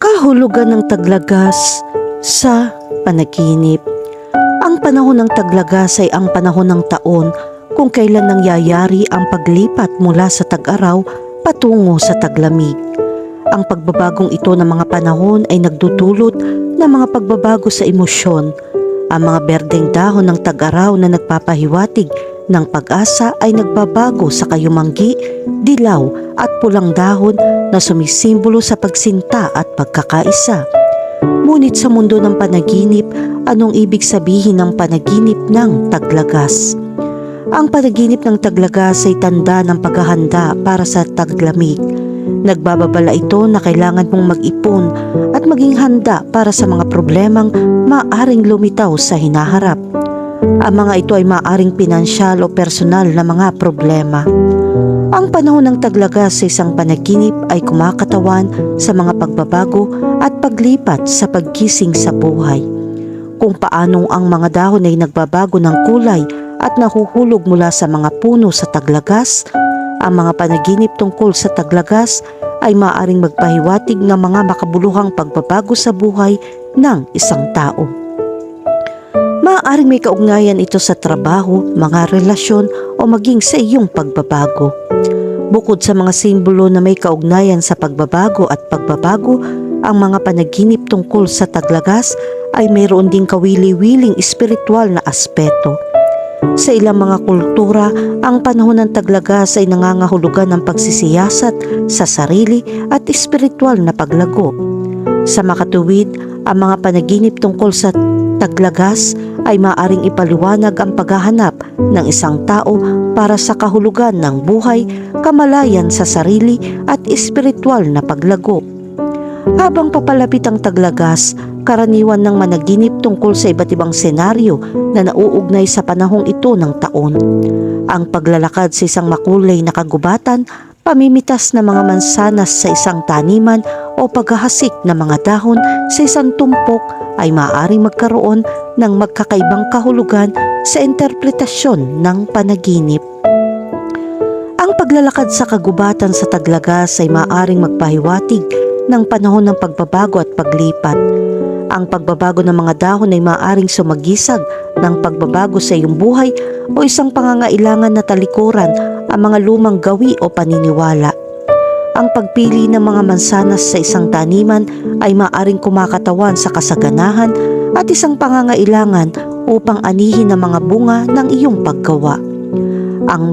Kahulugan ng taglagas sa panaginip. Ang panahon ng taglagas ay ang panahon ng taon kung kailan nangyayari ang paglipat mula sa tag-araw patungo sa taglamig. Ang pagbabagong ito ng mga panahon ay nagdudulot ng mga pagbabago sa emosyon. Ang mga berdeng dahon ng tag-araw na nagpapahiwatig ng pag-asa ay nagbabago sa kayumanggi, dilaw at pulang dahon na sumisimbolo sa pagsinta at pagkakaisa. Ngunit sa mundo ng panaginip, anong ibig sabihin ng panaginip ng taglagas? Ang panaginip ng taglagas ay tanda ng paghahanda para sa taglamig. Nagbababala ito na kailangan mong mag-ipon at maging handa para sa mga problemang maaring lumitaw sa hinaharap. Ang mga ito ay maaring pinansyal o personal na mga problema. Ang panahon ng taglagas sa isang panaginip ay kumakatawan sa mga pagbabago at paglipat sa pagkising sa buhay. Kung paanong ang mga dahon ay nagbabago ng kulay at nahuhulog mula sa mga puno sa taglagas, ang mga panaginip tungkol sa taglagas ay maaring magpahiwatig ng mga makabuluhang pagbabago sa buhay ng isang tao. Maaaring may kaugnayan ito sa trabaho, mga relasyon o maging sa iyong pagbabago. Bukod sa mga simbolo na may kaugnayan sa pagbabago at pagbabago, ang mga panaginip tungkol sa taglagas ay mayroon ding kawili-wiling espiritual na aspeto. Sa ilang mga kultura, ang panahon ng taglagas ay nangangahulugan ng pagsisiyasat sa sarili at espiritual na paglago. Sa makatuwid, ang mga panaginip tungkol sa taglagas ay maaring ipaliwanag ang paghahanap ng isang tao para sa kahulugan ng buhay, kamalayan sa sarili at espiritual na paglago. Habang papalapit ang taglagas, karaniwan ng managinip tungkol sa iba't ibang senaryo na nauugnay sa panahong ito ng taon. Ang paglalakad sa isang makulay na kagubatan, pamimitas ng mga mansanas sa isang taniman o paghahasik ng mga dahon sa isang tumpok ay maaaring magkaroon ng magkakaibang kahulugan sa interpretasyon ng panaginip. Ang paglalakad sa kagubatan sa taglagas ay maaaring magpahiwatig ng panahon ng pagbabago at paglipat. Ang pagbabago ng mga dahon ay maaaring sumagisag ng pagbabago sa iyong buhay o isang pangangailangan na talikuran ang mga lumang gawi o paniniwala. Ang pagpili ng mga mansanas sa isang taniman ay maaring kumakatawan sa kasaganahan at isang pangangailangan upang anihin ang mga bunga ng iyong paggawa. Ang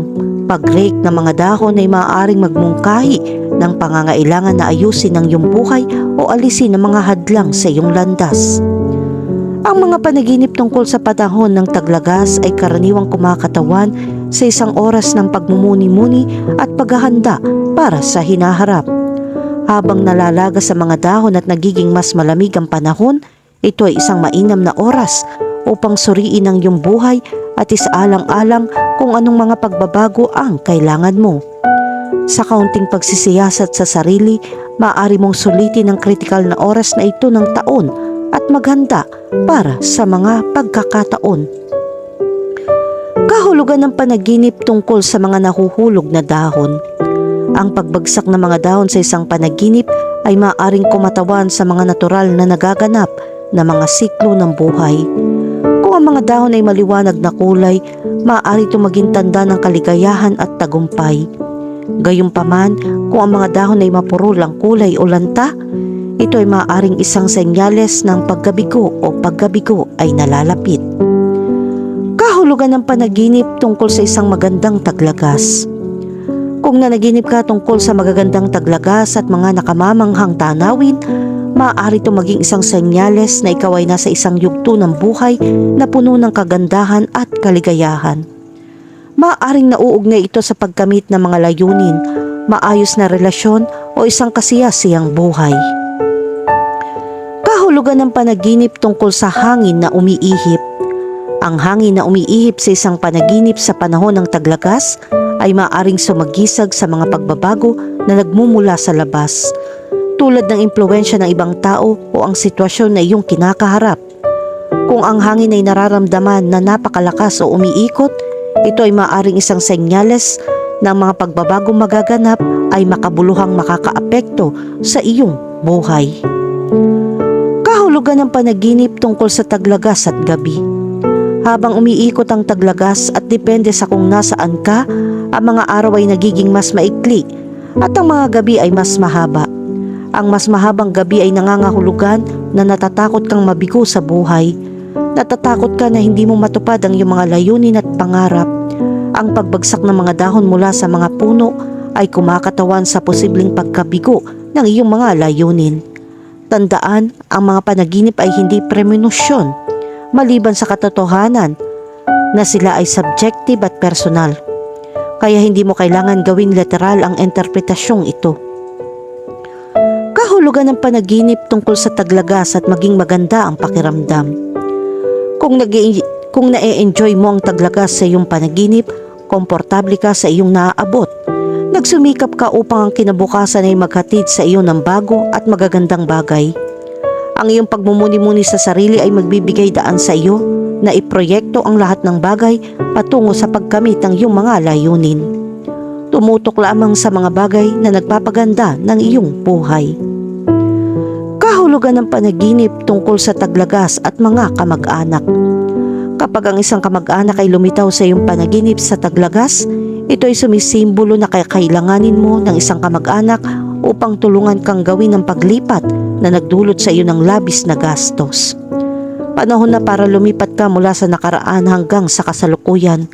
pag-rake ng mga dahon ay maaaring magmungkahi ng pangangailangan na ayusin ang iyong buhay o alisin ang mga hadlang sa iyong landas. Ang mga panaginip tungkol sa panahon ng taglagas ay karaniwang kumakatawan sa isang oras ng pagmumuni-muni at paghahanda para sa hinaharap. Habang nalalaga sa mga dahon at nagiging mas malamig ang panahon, ito ay isang mainam na oras upang suriin ang iyong buhay at isaalang-alang kung anong mga pagbabago ang kailangan mo. Sa kaunting pagsisiyasat sa sarili, maaari mong sulitin ang kritikal na oras na ito ng taon at maghanda para sa mga pagkakataon. Kahulugan ng panaginip tungkol sa mga nahuhulog na dahon. Ang pagbagsak ng mga dahon sa isang panaginip ay maaaring kumatawan sa mga natural na nagaganap na mga siklo ng buhay. Kung ang mga dahon ay maliwanag na kulay, maaari ito maging tanda ng kaligayahan at tagumpay. Gayunpaman, kung ang mga dahon ay mapurol ang kulay o lanta, ito ay maaaring isang senyales ng paggabigo o paggabigo ay nalalapit. Kahulugan ng panaginip tungkol sa isang magandang taglagas. Kung nanaginip ka tungkol sa magagandang taglagas at mga nakamamanghang tanawin, maaari ito maging isang senyales na ikaw ay nasa isang yugto ng buhay na puno ng kagandahan at kaligayahan. Maaaring nauugnay ito sa pagkamit ng mga layunin, maayos na relasyon o isang kasiyasiyang buhay. Kahulugan ng panaginip tungkol sa hangin na umiihip. Ang hangin na umiihip sa isang panaginip sa panahon ng taglagas ay maaaring sumagisag sa mga pagbabago na nagmumula sa labas, tulad ng impluensya ng ibang tao o ang sitwasyon na iyong kinakaharap. Kung ang hangin ay nararamdaman na napakalakas o umiikot, ito ay maaaring isang senyales ng mga pagbabagong magaganap ay makabuluhang makakaapekto sa iyong buhay. Kahulugan ng panaginip tungkol sa taglagas at gabi. Habang umiikot ang taglagas at depende sa kung nasaan ka, ang mga araw ay nagiging mas maikli at ang mga gabi ay mas mahaba. Ang mas mahabang gabi ay nangangahulugan na natatakot kang mabigo sa buhay. Natatakot ka na hindi mo matupad ang iyong mga layunin at pangarap. Ang pagbagsak ng mga dahon mula sa mga puno ay kumakatawan sa posibleng pagkabigo ng iyong mga layunin. Tandaan, ang mga panaginip ay hindi premonusyon, maliban sa katotohanan na sila ay subjective at personal. Kaya hindi mo kailangan gawing literal ang interpretasyong ito. Kahulugan ng panaginip tungkol sa taglagas at maging maganda ang pakiramdam. Kung kung na-enjoy mo ang taglagas sa iyong panaginip, komportable ka sa iyong naaabot. Nagsumikap ka upang ang kinabukasan ay maghatid sa iyo ng bago at magagandang bagay. Ang iyong pagmumuni-muni sa sarili ay magbibigay daan sa iyo na iproyekto ang lahat ng bagay patungo sa pagkamit ng iyong mga layunin. Tumutok lamang sa mga bagay na nagpapaganda ng iyong buhay. Kahulugan ng panaginip tungkol sa taglagas at mga kamag-anak. Kapag ang isang kamag-anak ay lumitaw sa iyong panaginip sa taglagas, ito ay sumisimbolo na kakailanganin mo ng isang kamag-anak upang tulungan kang gawin ang paglipat na nagdulot sa iyo ng labis na gastos. Panahon na para lumipat ka mula sa nakaraan hanggang sa kasalukuyan.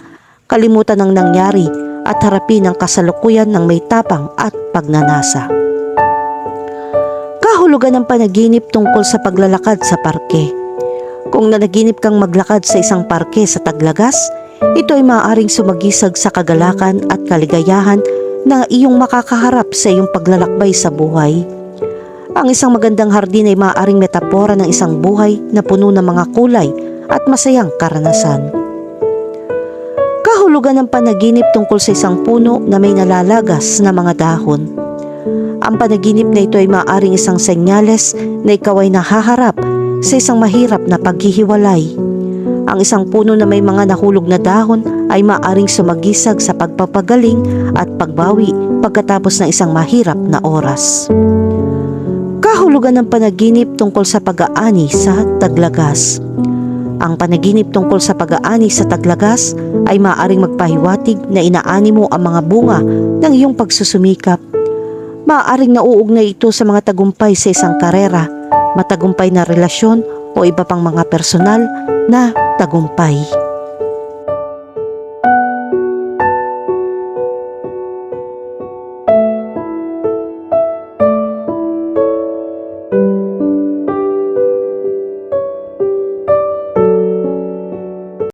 Kalimutan ang nangyari at harapin ang kasalukuyan ng may tapang at pagnanasa. Kahulugan ng panaginip tungkol sa paglalakad sa parke. Kung nanaginip kang maglakad sa isang parke sa Taglagas, ito ay maaaring sumagisag sa kagalakan at kaligayahan na iyong makakaharap sa iyong paglalakbay sa buhay. Ang isang magandang hardin ay maaaring metapora ng isang buhay na puno ng mga kulay at masayang karanasan. Kahulugan ng panaginip tungkol sa isang puno na may nalalagas na mga dahon. Ang panaginip na ito ay maaaring isang senyales na ikaw ay nahaharap sa isang mahirap na paghihiwalay. Ang isang puno na may mga nahulog na dahon ay maaaring sumagisag sa pagpapagaling at pagbawi pagkatapos ng isang mahirap na oras. Kahulugan ng panaginip tungkol sa pag-aani sa taglagas. Ang panaginip tungkol sa pag-aani sa taglagas ay maaaring magpahiwatig na inaani mo ang mga bunga ng iyong pagsusumikap. Maaaring nauugnay ito sa mga tagumpay sa isang karera, matagumpay na relasyon o iba pang mga personal na tagumpay.